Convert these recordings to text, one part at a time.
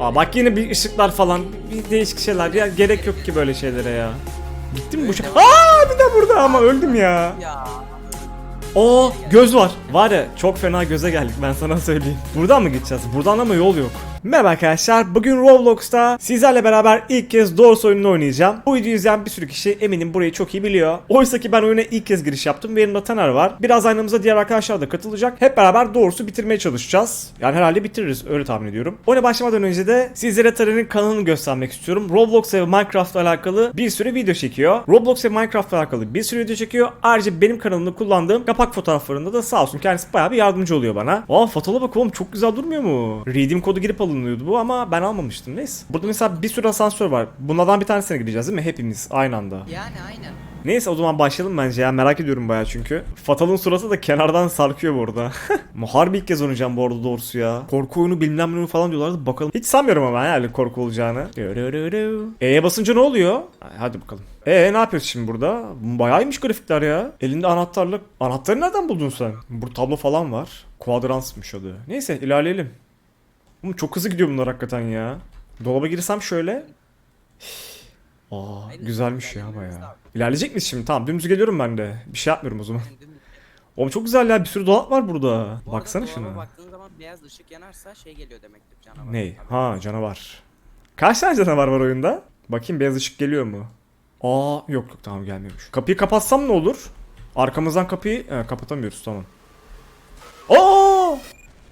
Aa bak yine bir ışıklar falan. Bir değişik şeyler. Ya gerek yok ki böyle şeylere ya. Gitti mi bu şey? Aa bir de burada ama öldüm ya. Ya. Oo göz var. Var ya çok fena göze geldik ben sana söyleyeyim. Buradan mı gideceğiz? Buradan ama yol yok. Merhaba arkadaşlar. Bugün Roblox'ta sizlerle beraber ilk kez Doors oyununu oynayacağım. Bu videoyu izleyen bir sürü kişi eminim burayı çok iyi biliyor. Oysa ki ben oyuna ilk kez giriş yaptım ve yanımda Taner var. Biraz aynamıza diğer arkadaşlar da katılacak. Hep beraber Doors'u bitirmeye çalışacağız. Yani herhalde bitiririz öyle tahmin ediyorum. Oyuna başlamadan önce de sizlere Taner'in kanalını göstermek istiyorum. Roblox ve Minecraft'la alakalı bir sürü video çekiyor. Roblox ve Minecraft'la alakalı bir sürü video çekiyor. Ayrıca benim kanalımda kullandığım kapak fotoğraflarında da sağ olsun kendisi bayağı bir yardımcı oluyor bana. Aa fotoğrafa bak oğlum çok güzel durmuyor mu? Redeem kodu girip alınıyordu bu ama ben almamıştım neyse. Burada mesela bir sürü asansör var. Bunlardan bir tanesine gideceğiz değil mi? Hepimiz aynı anda. Yani aynen. Neyse o zaman başlayalım bence ya merak ediyorum bayağı çünkü. Fatal'ın suratı da kenardan sarkıyor bu arada. Harbi ilk kez oynayacağım bu arada doğrusu ya. Korku oyunu bilmem ne falan diyorlardı bakalım. Hiç sanmıyorum ama yani korku olacağını. E'ye basınca ne oluyor? Hadi bakalım. E ne yapıyoruz şimdi burada? Bayağıymış grafikler ya. Elinde anahtarlık. Anahtarı nereden buldun sen? Burada tablo falan var. Quadransmış adı. Neyse ilerleyelim. Oğlum çok hızlı gidiyor bunlar hakikaten ya. Dolaba girsem şöyle. Aa güzelmiş ya lazım. İlerleyecek miyiz şimdi? Tamam dümdüz geliyorum ben de. Bir şey yapmıyorum o zaman. Oğlum çok güzel ya bir sürü dolap var burada. Bu Baksana şuna. baktığın zaman beyaz ışık yanarsa şey geliyor demektir canavar. Ney? Ha canavar. Kaç tane canavar var oyunda? Bakayım beyaz ışık geliyor mu? Aa yok yok tamam gelmiyormuş. Kapıyı kapatsam ne olur? Arkamızdan kapıyı he, kapatamıyoruz tamam. Aa!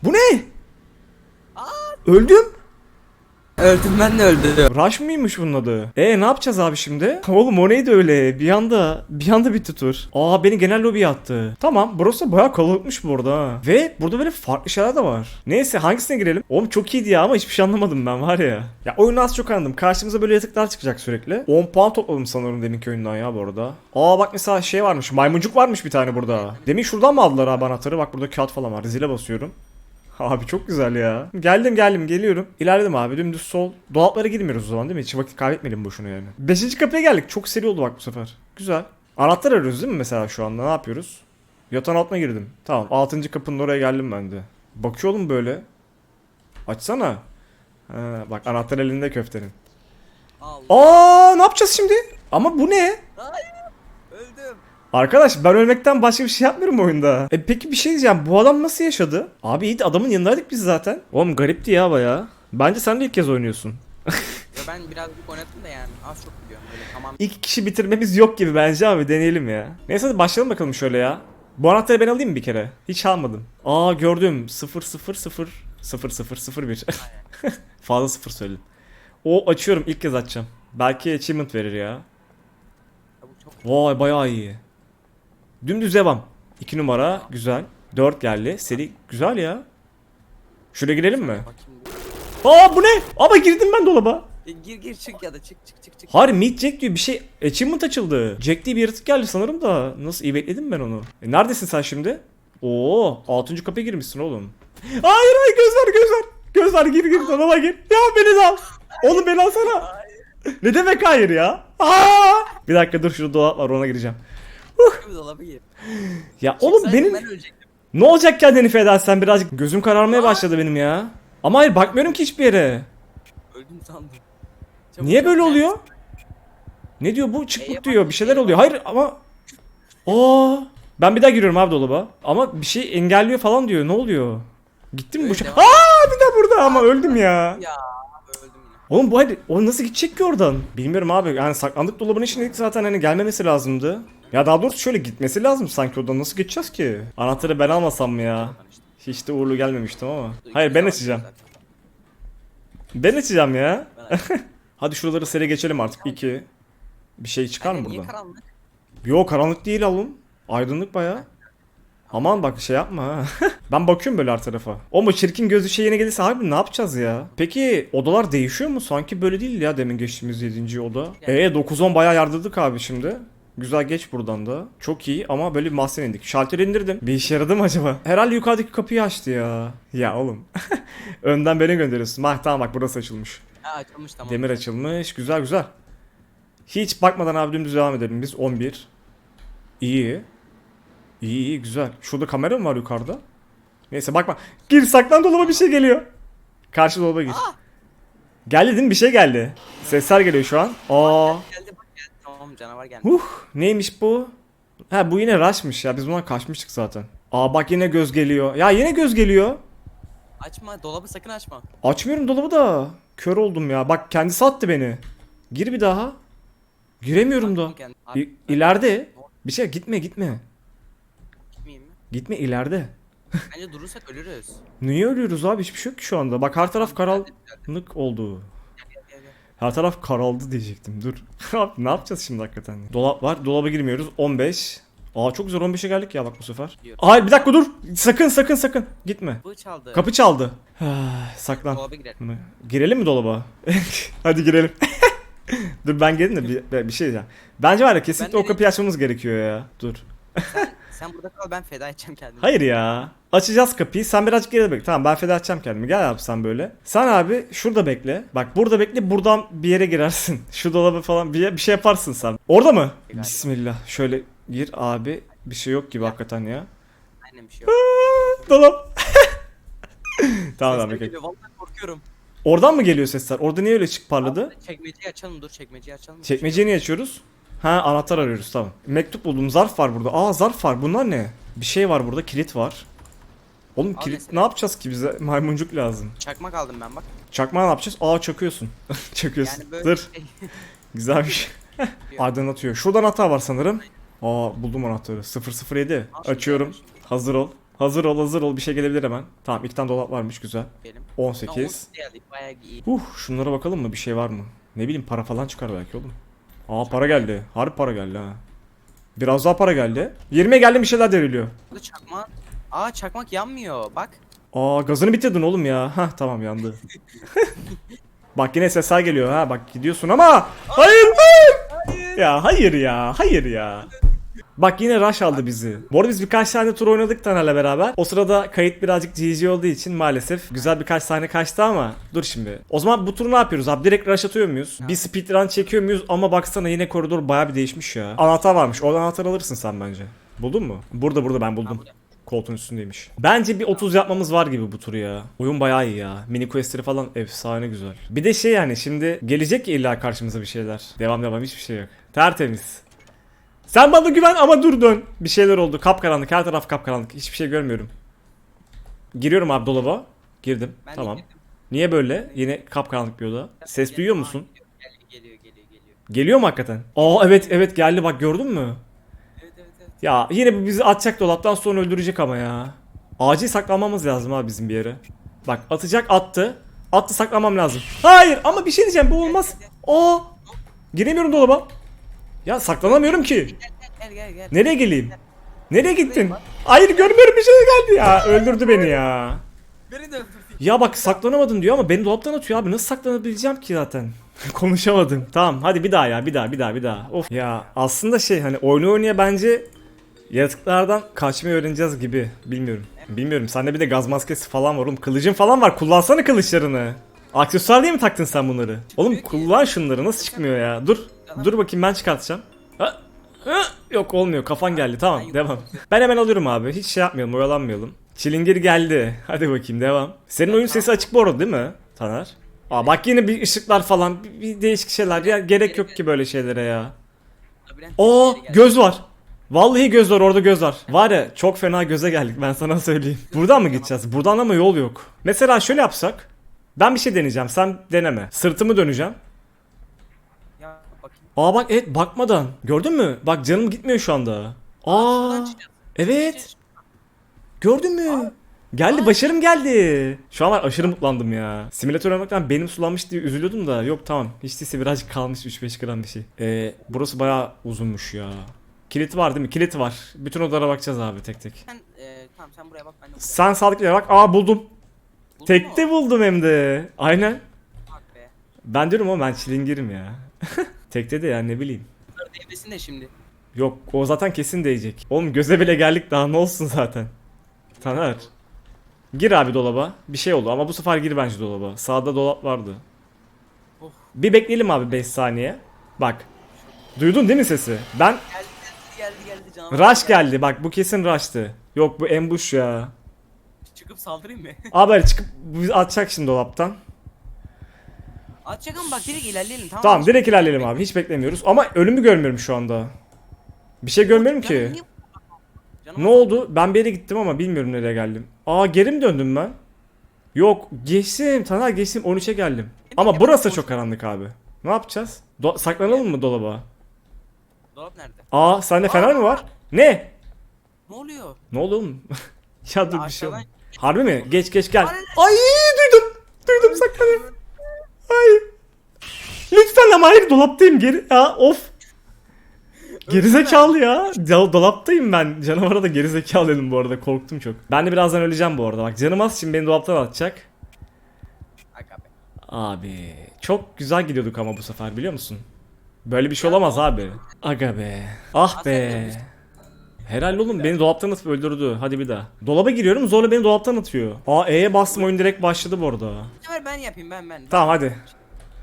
Bu ne? Öldüm. Öldüm ben de öldüm. Rush mıymış bunun adı? E ne yapacağız abi şimdi? Oğlum o neydi öyle? Bir anda bir anda bitti tur. Aa beni genel lobiye attı. Tamam burası bayağı kalabalıkmış burada ha. Ve burada böyle farklı şeyler de var. Neyse hangisine girelim? Oğlum çok iyiydi ya ama hiçbir şey anlamadım ben var ya. Ya oyunu az çok anladım. Karşımıza böyle yatıklar çıkacak sürekli. 10 puan topladım sanırım deminki oyundan ya bu arada. Aa bak mesela şey varmış. Maymuncuk varmış bir tane burada. Demin şuradan mı aldılar abi anahtarı? Bak burada kağıt falan var. Zile basıyorum. Abi çok güzel ya. Geldim geldim geliyorum. İlerledim abi dümdüz sol. Dolaplara girmiyoruz o zaman değil mi? Hiç vakit kaybetmeyelim boşuna yani. Beşinci kapıya geldik. Çok seri oldu bak bu sefer. Güzel. Anahtar arıyoruz değil mi mesela şu anda? Ne yapıyoruz? Yatağın altına girdim. Tamam. Altıncı kapının oraya geldim ben de. Bakıyor oğlum böyle. Açsana. Ha, bak anahtar elinde köftenin. Allah. Aa ne yapacağız şimdi? Ama bu ne? Öldüm. Arkadaş ben ölmekten başka bir şey yapmıyorum oyunda. E peki bir şey diyeceğim. Bu adam nasıl yaşadı? Abi iyi adamın yanındaydık biz zaten. Oğlum garipti ya baya. Bence sen de ilk kez oynuyorsun. Ya ben birazcık oynadım da yani az çok biliyorum. Böyle tamam. İlk kişi bitirmemiz yok gibi bence abi deneyelim ya. Neyse hadi başlayalım bakalım şöyle ya. Bu anahtarı ben alayım mı bir kere? Hiç almadım. Aa gördüm. 0 0 0 0 0 0 1. Fazla 0 söyledim. O açıyorum ilk kez açacağım. Belki achievement verir ya. Ya bu çok Vay bayağı iyi. Dümdüz devam. 2 numara güzel. 4 geldi. Seri güzel ya. Şuraya girelim mi? Aa bu ne? Ama girdim ben dolaba. E, gir gir çık ya da çık çık çık çık. Hayır Meet Jack diyor bir şey achievement açıldı. Jack diye bir yaratık geldi sanırım da nasıl iyi bekledim ben onu. E, neredesin sen şimdi? Oo 6. kapıya girmişsin oğlum. Hayır hayır göz var göz var gir gir dolaba gir. Ya beni de al. Oğlum beni alsana. ne demek hayır ya? Aa! Bir dakika dur şurada dolap var ona gireceğim. Gir. Ya oğlum Çıksaydım benim Ben ölecektim. ne olacak ya Denife edersen birazcık gözüm kararmaya başladı benim ya. Ama hayır bakmıyorum ki hiçbir yere. Öldüm sandım. Çabuk, Niye böyle oluyor? Ne diyor bu çıklık bak, diyor bir şeyler E'ye oluyor. Hayır ama Aa ben bir daha giriyorum abi dolaba. Ama bir şey engelliyor falan diyor. Ne oluyor? Gitti mi bu Öyle şey? devam. Aa bir de burada ama öldüm ya. Ya öldüm yine. Oğlum bu hadi o nasıl gidecek ki oradan? Bilmiyorum abi. Yani saklandık dolabın içinde zaten hani gelmemesi lazımdı. Ya daha doğrusu şöyle gitmesi lazım sanki oradan. Nasıl geçeceğiz ki? Anahtarı ben almasam mı ya? Hiç de uğurlu gelmemiştim ama. Hayır ben açacağım. Ben açacağım ya. Hadi şuraları seri geçelim artık. İki. Bir şey çıkar mı buradan? karanlık? Yo karanlık değil oğlum. Aydınlık baya. Aman bak şey yapma ha. ben bakıyorum böyle her tarafa. O mu çirkin gözlü şey yine gelirse harbi ne yapacağız ya? Peki odalar değişiyor mu? Sanki böyle değil ya demin geçtiğimiz 7. oda. Yani- Ee 9-10 bayağı yardırdık abi şimdi. Güzel geç buradan da. Çok iyi ama böyle bir mahzen indik. Şalteri indirdim. Bir işe yaradı mı acaba? Herhalde yukarıdaki kapıyı açtı ya. Ya oğlum. Önden beni gönderiyorsun. Mah tamam bak burası açılmış. Ha açılmış tamam. Demir açılmış. Güzel güzel. Hiç bakmadan abi dümdüz devam edelim biz. 11. İyi. İyi iyi güzel. Şurada kamera mı var yukarıda? Neyse bakma. Gir saklan dolaba bir şey geliyor. Karşı dolaba gir. Geldi değil mi? Bir şey geldi. Sesler geliyor şu an. Aa. Tamam canavar geldi. Huh. Neymiş bu? Ha bu yine rush'mış ya. Biz bundan kaçmıştık zaten. Aa bak yine göz geliyor. Ya yine göz geliyor. Açma dolabı sakın açma. Açmıyorum dolabı da. Kör oldum ya. Bak kendisi attı beni. Gir bir daha. Giremiyorum da. İ- ileride. Bir şey gitme gitme. gitmeyeyim mi? Gitme ileride. Bence durursak ölürüz. Niye ölüyoruz abi? Hiçbir şey yok ki şu anda. Bak her taraf karanlık oldu. Her taraf karaldı diyecektim. Dur. Ne yapacağız şimdi hakikaten? Dolap var. Dolaba girmiyoruz. 15. Aa çok güzel 15'e geldik ya bak bu sefer. Yok. Hayır bir dakika dur. Sakın sakın sakın. Gitme. Bu çaldı. Kapı çaldı. Saklan. Dolaba girelim. Girelim mi dolaba? Hadi girelim. dur ben gelin de bir, bir şey diyeceğim. Bence var ya kesinlikle Ben o kapıyı açmamız gerekiyor ya. Dur. Sen burada kal ben feda edeceğim kendimi. Hayır ya. Açacağız kapıyı. Sen birazcık geride bekle. Tamam ben feda edeceğim kendimi. Gel abi sen böyle. Sen abi şurada bekle. Bak burada bekle. Buradan bir yere girersin. Şu dolabı falan bir, bir şey yaparsın sen. Orada mı? Galiba. Bismillah. Şöyle gir abi. Bir şey yok gibi hakikaten ya. Aynen bir şey yok. Aa, Dolap. tamam abi. bekle. Vallahi korkuyorum. Oradan mı geliyor sesler? Orada niye öyle çık parladı? Abi, Çekmeceyi açalım dur çekmeceyi açalım. Çekmeceyi niye açıyoruz? Ha anahtar arıyoruz tamam. Mektup buldum. Zarf var burada. Aa zarf var. Bunlar ne? Bir şey var burada. Kilit var. Oğlum Al kilit mesela. ne yapacağız ki bize? Maymuncuk lazım. Çakmak aldım ben bak. Çakmağı ne yapacağız? Aa çakıyorsun. çakıyorsun. Yani böyle Dur. şey. Güzelmiş. Aydınlatıyor. Şurada anahtar var sanırım. Aa buldum anahtarı. 007. Al şunu, Açıyorum. al. Hazır ol. Hazır ol hazır ol. Bir şey gelebilir hemen. Tamam iki tane dolap varmış güzel. Benim. 18. bayağı iyi. Uh şunlara bakalım mı bir şey var mı? Ne bileyim para falan çıkar belki oğlum. Aa para geldi. Harbi para geldi ha. Biraz daha para geldi. 20'ye geldi bir şeyler deriliyor. Çakmak. Aa çakmak yanmıyor bak. Aa gazını bitirdin oğlum ya. Hah tamam yandı. bak yine sesler geliyor ha. Bak gidiyorsun ama. Hayır hayır. Ya hayır ya. Hayır ya. Bak yine rush aldı bizi. Bu arada biz birkaç tane tur oynadık Taner'le beraber. O sırada kayıt birazcık GG olduğu için maalesef güzel birkaç sahne kaçtı ama dur şimdi. O zaman bu turu ne yapıyoruz abi? Direkt rush atıyor muyuz? Bir speedrun çekiyor muyuz? Ama baksana yine koridor bayağı bir değişmiş ya. Anahtar varmış. Oradan anahtar alırsın sen bence. Buldun mu? Burada burada ben buldum. Koltuğun üstündeymiş. Bence bir 30 yapmamız var gibi bu turu ya. Oyun bayağı iyi ya. Mini questleri falan efsane güzel. Bir de şey yani şimdi gelecek ya illa karşımıza bir şeyler. Devam devam hiçbir şey yok. Tertemiz. Sen bana güven ama dur dön. Bir şeyler oldu. Kapkaranlık. Her taraf kapkaranlık. Hiçbir şey görmüyorum. Giriyorum abi dolaba. Girdim. Ben de tamam. girdim. Niye böyle? Yine kapkaranlık bir oda. Ses duyuyor musun? Geliyor geliyor geliyor geliyor. Geliyor mu hakikaten? Aa evet evet geldi bak gördün mü? Evet evet evet. Ya yine bu bizi atacak dolaptan sonra öldürecek ama ya. Acil saklanmamız lazım abi bizim bir yere. Bak atacak attı. Attı saklanmam lazım. Hayır ama bir şey diyeceğim bu olmaz. Aa! Giremiyorum dolaba. Ya saklanamıyorum ki. Gel gel gel. Nereye geleyim? Nereye gittin? Hayır görmüyorum bir şey geldi ya. Öldürdü beni ya. Beni de öldürdü. Ya bak saklanamadım diyor ama beni dolaptan atıyor abi. Nasıl saklanabileceğim ki zaten? Konuşamadım. Tamam hadi bir daha ya bir daha bir daha bir daha. Of. Ya aslında şey hani oyunu oynaya bence yaratıklardan kaçmayı öğreneceğiz gibi. Bilmiyorum. Bilmiyorum. Sende bir de gaz maskesi falan var oğlum. Kılıcın falan var. Kullansana kılıçlarını. Aksesuar diye mi taktın sen bunları? Oğlum kullan şunları. Nasıl çıkmıyor ya? Dur. Dur bakayım ben çıkartacağım. Ha? Ha? Yok olmuyor. Kafan geldi. Tamam devam. Ben hemen alıyorum abi. Hiç şey yapmayalım. Oyalanmayalım. Çilingir geldi. Hadi bakayım devam. Senin oyun sesi açık bu arada değil mi? Taner. Aa bak yine bir ışıklar falan. Bir, bir değişik şeyler. Ya gerek yok ki böyle şeylere ya. Oo göz var. Vallahi göz var orada göz var. Var ya çok fena göze geldik ben sana söyleyeyim. Buradan mı gideceğiz? Buradan ama yol yok. Mesela şöyle yapsak. Ben bir şey deneyeceğim sen deneme. Sırtımı döneceğim. Aa bak evet bakmadan. Gördün mü? Bak canım gitmiyor şu anda. Aa evet. Gördün mü? Geldi başarım geldi. Şu an var aşırı mutlandım ya. Simülatör oynamaktan benim sulanmış diye üzülüyordum da yok tamam. Hiç değilse birazcık kalmış 3-5 gram bir şey. Ee, burası bayağı uzunmuş ya. Kilit var değil mi? Kilit var. Bütün odalara bakacağız abi tek tek. Sen e, tamam sen buraya bak ben de buraya. Sen sağlıklı yere bak. Aa buldum. Buldun Tekte mu? buldum hem de. Aynen. Bak be. Ben diyorum ama ben çilingirim ya. Tekte de yani ne bileyim. Bunlar devresin de şimdi. Yok o zaten kesin değecek. Oğlum göze bile geldik daha ne olsun zaten. Taner. Gir abi dolaba. Bir şey oldu ama bu sefer gir bence dolaba. Sağda dolap vardı. Oh. Bir bekleyelim abi 5 saniye. Bak. Duydun değil mi sesi? Ben Geldi geldi geldi geldi canavar. rush geldi. Bak bu kesin rush'tı. Yok bu ambush ya. Çıkıp saldırayım mı? Abi çıkıp atacak şimdi dolaptan. Atacak ama bak direkt ilerleyelim tamam Tamam mı? direkt ilerleyelim abi. Hiç beklemiyoruz. Ama ölümü görmüyorum şu anda. Bir şey görmüyorum ki. Ne oldu? Ben bir yere gittim ama bilmiyorum nereye geldim. Aa geri mi döndüm ben? Yok geçtim. Taner geçtim 13'e geldim. Ama burası da çok karanlık abi. Ne yapacağız? Do- saklanalım mı dolaba? Dolap nerede? Aa sende fener mi var? Ne? Ne oluyor? Ne oldu oğlum? ya dur bir şey oldu. Harbi mi? Geç geç gel. Ay. Duydum. Duydum saklanıyorum. Hayır dolaptayım geri. Ya of. Gerizekalı ya. ya. Dolaptayım ben. Canavara da gerizekalı dedim bu arada. Korktum çok. Ben de birazdan öleceğim bu arada. Bak canım az şimdi beni dolaptan atacak. Abi çok güzel gidiyorduk ama bu sefer biliyor musun? Böyle bir şey olamaz abi. Aga be. Ah be. Herhalde oğlum beni dolaptan atıp öldürdü. Hadi bir daha. Dolaba giriyorum zorla beni dolaptan atıyor. Aa E'ye bastım oyun direkt başladı bu arada. Bu sefer ben yapayım ben ben. Tamam hadi.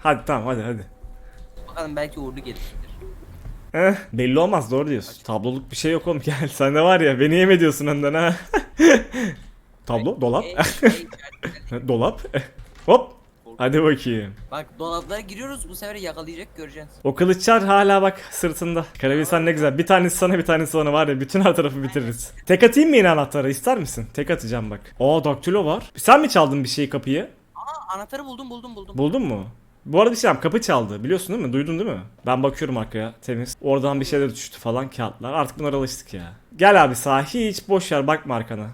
Hadi tamam hadi hadi. Bakalım belki uğurlu gelir. Eh, belli olmaz doğru diyorsun. Tabloluk bir şey yok oğlum gel. Sen de var ya beni yem ediyorsun önden ha. Tablo, dolap. Dolap. Hop. Hadi bakayım. Bak dolaplara giriyoruz bu sefer yakalayacak göreceğiz. O kılıçlar hala bak sırtında. Karabilsen ne güzel. Bir tanesi sana bir tanesi bana var ya bütün her tarafı bitiririz. Tek atayım mı yine anahtarı ister misin? Tek atacağım bak. Aa daktilo var. Sen mi çaldın bir şeyi kapıyı? Aa anahtarı buldum buldum buldum. Buldun mu? Bu arada bir şey diyeyim, kapı çaldı biliyorsun değil mi? Duydun değil mi? Ben bakıyorum arkaya temiz. Oradan bir şeyler düştü falan kağıtlar. Artık bunlara alıştık ya. Gel abi sağ hiç boş ver bakma arkana.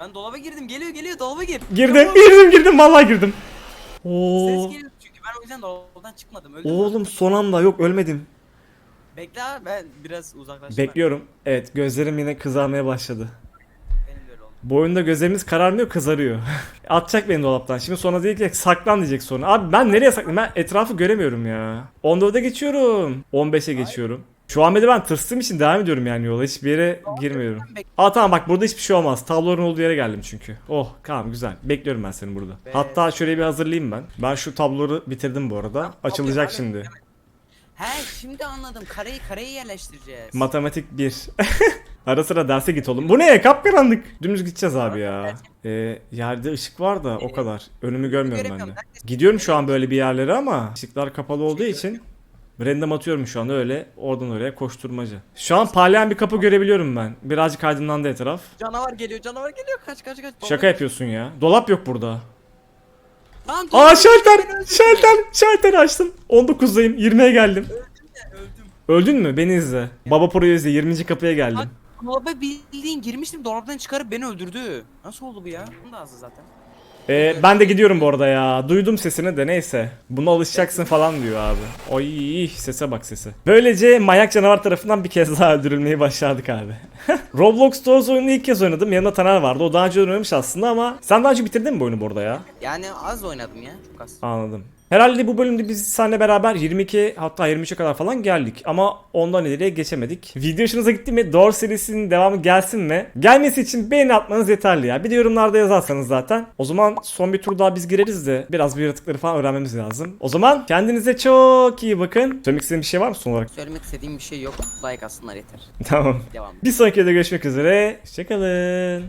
Ben dolaba girdim geliyor geliyor dolaba gir. Girdim girdim girdim vallahi girdim. Oo. Ses geliyor çünkü ben o yüzden dolaptan çıkmadım. Öldüm. Oğlum son anda yok ölmedim. Bekle abi ben biraz uzaklaştım. Bekliyorum. Evet gözlerim yine kızarmaya başladı. Bu oyunda gözlerimiz kararmıyor kızarıyor. Atacak beni dolaptan. Şimdi sonra diyecek saklan diyecek sonra. Abi ben nereye saklayayım? Ben etrafı göremiyorum ya. 14'e geçiyorum. 15'e geçiyorum. Şu an bir de ben tırstığım için devam ediyorum yani yola. Hiçbir yere girmiyorum. Aa tamam bak burada hiçbir şey olmaz. Tablonun olduğu yere geldim çünkü. Oh tamam güzel. Bekliyorum ben seni burada. Hatta şöyle bir hazırlayayım ben. Ben şu tabloları bitirdim bu arada. Açılacak şimdi. He şimdi anladım. Kareyi kareye yerleştireceğiz. Matematik 1. Ara sıra derse git oğlum. Bu ne? Kapkaranlık. Dümdüz gideceğiz abi ya. Ee, yerde ışık var da o kadar. Önümü görmüyorum ben de. Gidiyorum şu an böyle bir yerlere ama ışıklar kapalı olduğu için random atıyorum şu an öyle oradan oraya koşturmaca. Şu an parlayan bir kapı görebiliyorum ben. Birazcık aydınlandı etraf. Canavar geliyor canavar geliyor kaç kaç kaç. Şaka yapıyorsun ya. Dolap yok burada. Lan Aa şalter! öldüm. Şalter! Şalteri açtım. 19'dayım. 20'ye geldim. Öldüm. Öldün mü? Beni izle. Baba Pro'yu izle. 20. kapıya geldim. Bak, Dolaba bildiğin girmiştim dolaptan çıkarıp beni öldürdü. Nasıl oldu bu ya? Bunun da azı zaten. Ee, ben de gidiyorum bu arada ya. Duydum sesini de neyse. Buna alışacaksın falan diyor abi. Ay sese bak sese. Böylece manyak canavar tarafından bir kez daha öldürülmeyi başardık abi. Roblox Stores oyununu ilk kez oynadım. Yanımda Taner vardı. O daha önce oynamış aslında ama sen daha önce bitirdin mi bu oyunu bu arada ya? Yani az oynadım ya çok az. Anladım. Herhalde bu bölümde biz seninle beraber 22 hatta 23'e kadar falan geldik ama ondan ileriye geçemedik. Video hoşunuza gitti mi? Door serisinin devamı gelsin mi? Gelmesi için beğeni atmanız yeterli ya. Bir de yorumlarda yazarsanız zaten. O zaman son bir tur daha biz gireriz de biraz bir yaratıkları falan öğrenmemiz lazım. O zaman kendinize çok iyi bakın. Söylemek istediğim bir şey var mı son olarak? Söylemek istediğim bir şey yok. Like atsınlar yeter. tamam. Devam. Bir sonraki videoda görüşmek üzere. Hoşçakalın.